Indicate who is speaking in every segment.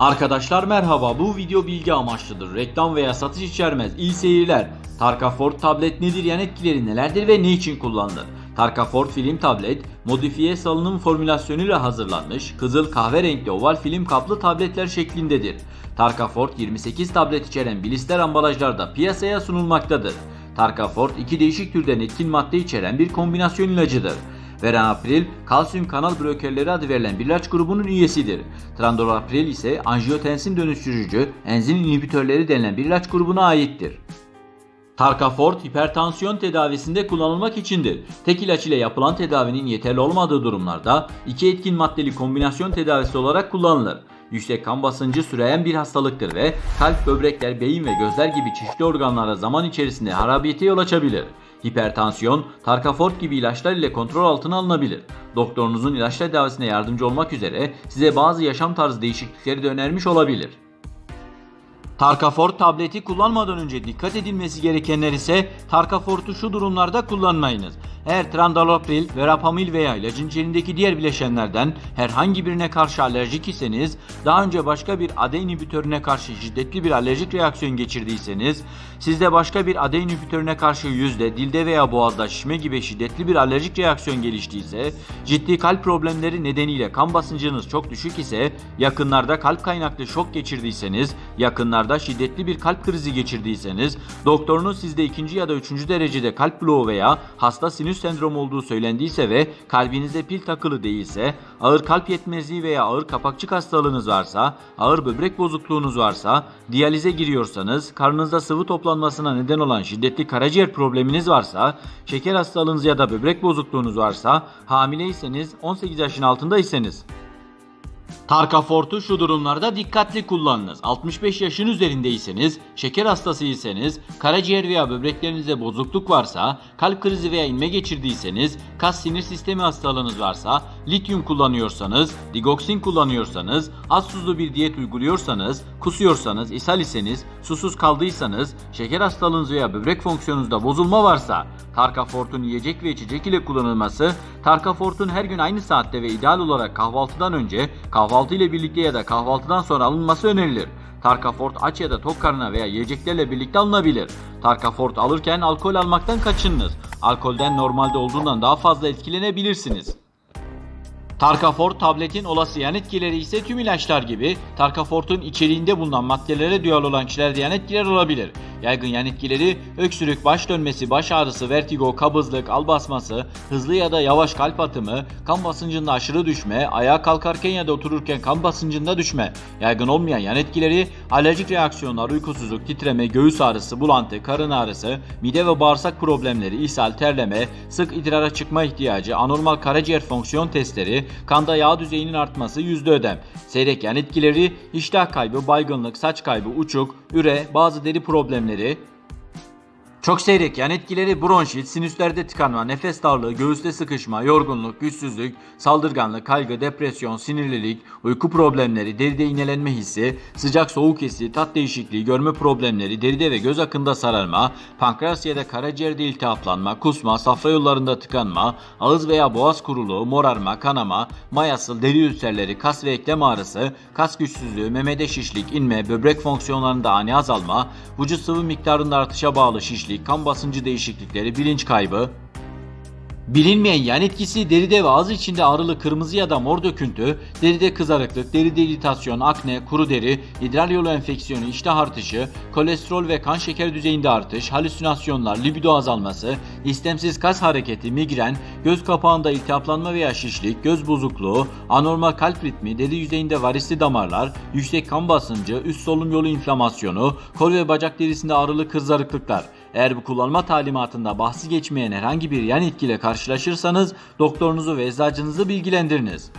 Speaker 1: Arkadaşlar merhaba bu video bilgi amaçlıdır. Reklam veya satış içermez. İyi seyirler. Tarkafort tablet nedir yan etkileri nelerdir ve ne için kullanılır? Tarkafort film tablet modifiye salınım formülasyonuyla hazırlanmış kızıl kahverengi oval film kaplı tabletler şeklindedir. Tarkafort 28 tablet içeren blister ambalajlarda piyasaya sunulmaktadır. Tarkafort iki değişik türden etkin madde içeren bir kombinasyon ilacıdır. Veranapril, kalsiyum kanal blokerleri adı verilen bir ilaç grubunun üyesidir. Trandolapril ise anjiyotensin dönüştürücü, enzim inhibitörleri denilen bir ilaç grubuna aittir. Tarkafort hipertansiyon tedavisinde kullanılmak içindir. Tek ilaç ile yapılan tedavinin yeterli olmadığı durumlarda iki etkin maddeli kombinasyon tedavisi olarak kullanılır. Yüksek kan basıncı süreyen bir hastalıktır ve kalp, böbrekler, beyin ve gözler gibi çeşitli organlara zaman içerisinde harabiyete yol açabilir. Hipertansiyon, Tarkafort gibi ilaçlar ile kontrol altına alınabilir. Doktorunuzun ilaç tedavisine yardımcı olmak üzere size bazı yaşam tarzı değişiklikleri de önermiş olabilir. Tarkafort tableti kullanmadan önce dikkat edilmesi gerekenler ise Tarkafort'u şu durumlarda kullanmayınız. Eğer Trandalopril, Verapamil veya ilacın içerisindeki diğer bileşenlerden herhangi birine karşı alerjik iseniz, daha önce başka bir AD inhibitörüne karşı şiddetli bir alerjik reaksiyon geçirdiyseniz, sizde başka bir AD inhibitörüne karşı yüzde, dilde veya boğazda şişme gibi şiddetli bir alerjik reaksiyon geliştiyse, ciddi kalp problemleri nedeniyle kan basıncınız çok düşük ise, yakınlarda kalp kaynaklı şok geçirdiyseniz, yakınlarda şiddetli bir kalp krizi geçirdiyseniz, doktorunuz sizde ikinci ya da üçüncü derecede kalp bloğu veya hasta sinüs sendromu olduğu söylendiyse ve kalbinizde pil takılı değilse, ağır kalp yetmezliği veya ağır kapakçık hastalığınız varsa, ağır böbrek bozukluğunuz varsa, diyalize giriyorsanız, karnınızda sıvı toplanmasına neden olan şiddetli karaciğer probleminiz varsa, şeker hastalığınız ya da böbrek bozukluğunuz varsa, hamileyseniz, 18 yaşın altındaysanız, Tarkafort'u şu durumlarda dikkatli kullanınız. 65 yaşın üzerindeyseniz, şeker hastasıysanız, karaciğer veya böbreklerinizde bozukluk varsa, kalp krizi veya inme geçirdiyseniz, kas sinir sistemi hastalığınız varsa, lityum kullanıyorsanız, digoksin kullanıyorsanız, az tuzlu bir diyet uyguluyorsanız, kusuyorsanız, ishal iseniz, susuz kaldıysanız, şeker hastalığınız veya böbrek fonksiyonunuzda bozulma varsa, Tarkafort'un yiyecek ve içecek ile kullanılması, Tarkafort'un her gün aynı saatte ve ideal olarak kahvaltıdan önce, kahvaltı ile birlikte ya da kahvaltıdan sonra alınması önerilir. Tarkafort aç ya da tok karnına veya yiyeceklerle birlikte alınabilir. Tarkafort alırken alkol almaktan kaçınınız. Alkolden normalde olduğundan daha fazla etkilenebilirsiniz. Tarkafort tabletin olası yan etkileri ise tüm ilaçlar gibi Tarkafort'un içeriğinde bulunan maddelere duyarlı olan kişilerde yan etkiler olabilir. Yaygın yan etkileri öksürük, baş dönmesi, baş ağrısı, vertigo, kabızlık, al basması, hızlı ya da yavaş kalp atımı, kan basıncında aşırı düşme, ayağa kalkarken ya da otururken kan basıncında düşme. Yaygın olmayan yan etkileri alerjik reaksiyonlar, uykusuzluk, titreme, göğüs ağrısı, bulantı, karın ağrısı, mide ve bağırsak problemleri, ishal, terleme, sık idrara çıkma ihtiyacı, anormal karaciğer fonksiyon testleri, kanda yağ düzeyinin artması, yüzde ödem. Seyrek yan etkileri iştah kaybı, baygınlık, saç kaybı, uçuk, üre, bazı deri problemleri, işlemleri çok seyrek yan etkileri bronşit, sinüslerde tıkanma, nefes darlığı, göğüste sıkışma, yorgunluk, güçsüzlük, saldırganlık, kaygı, depresyon, sinirlilik, uyku problemleri, deride iğnelenme hissi, sıcak soğuk hissi, tat değişikliği, görme problemleri, deride ve göz akında sararma, pankreas ya da karaciğerde iltihaplanma, kusma, safra yollarında tıkanma, ağız veya boğaz kuruluğu, morarma, kanama, mayasıl, deri ülserleri, kas ve eklem ağrısı, kas güçsüzlüğü, memede şişlik, inme, böbrek fonksiyonlarında ani azalma, vücut sıvı miktarında artışa bağlı şişlik, kan basıncı değişiklikleri, bilinç kaybı, Bilinmeyen yan etkisi deride ve ağız içinde ağrılı kırmızı ya da mor döküntü, deride kızarıklık, deride iritasyon, akne, kuru deri, idrar yolu enfeksiyonu, iştah artışı, kolesterol ve kan şeker düzeyinde artış, halüsinasyonlar, libido azalması, istemsiz kas hareketi, migren, göz kapağında iltihaplanma veya şişlik, göz bozukluğu, anormal kalp ritmi, deri yüzeyinde varisli damarlar, yüksek kan basıncı, üst solunum yolu inflamasyonu, kol ve bacak derisinde ağrılı kızarıklıklar. Eğer bu kullanma talimatında bahsi geçmeyen herhangi bir yan etkiyle karşılaşırsanız doktorunuzu ve eczacınızı bilgilendiriniz.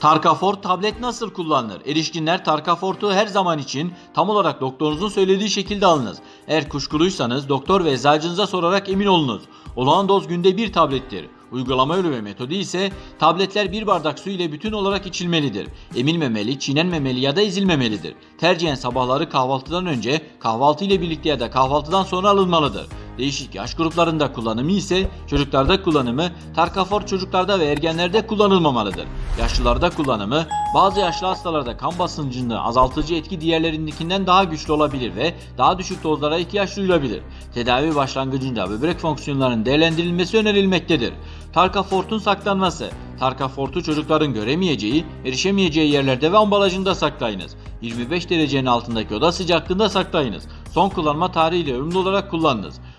Speaker 1: Tarkafort tablet nasıl kullanılır? Erişkinler Tarkafort'u her zaman için tam olarak doktorunuzun söylediği şekilde alınız. Eğer kuşkuluysanız doktor ve eczacınıza sorarak emin olunuz. Olağan doz günde bir tablettir. Uygulama ve metodu ise tabletler bir bardak su ile bütün olarak içilmelidir. Emilmemeli, çiğnenmemeli ya da ezilmemelidir. Tercihen sabahları kahvaltıdan önce, kahvaltı ile birlikte ya da kahvaltıdan sonra alınmalıdır. Değişik yaş gruplarında kullanımı ise çocuklarda kullanımı Tarkafor çocuklarda ve ergenlerde kullanılmamalıdır. Yaşlılarda kullanımı bazı yaşlı hastalarda kan basıncını azaltıcı etki diğerlerindekinden daha güçlü olabilir ve daha düşük dozlara ihtiyaç duyulabilir. Tedavi başlangıcında böbrek fonksiyonlarının değerlendirilmesi önerilmektedir. Tarkafort'un saklanması Tarkafort'u çocukların göremeyeceği, erişemeyeceği yerlerde ve ambalajında saklayınız. 25 derecenin altındaki oda sıcaklığında saklayınız. Son kullanma tarihiyle ürünlü olarak kullanınız.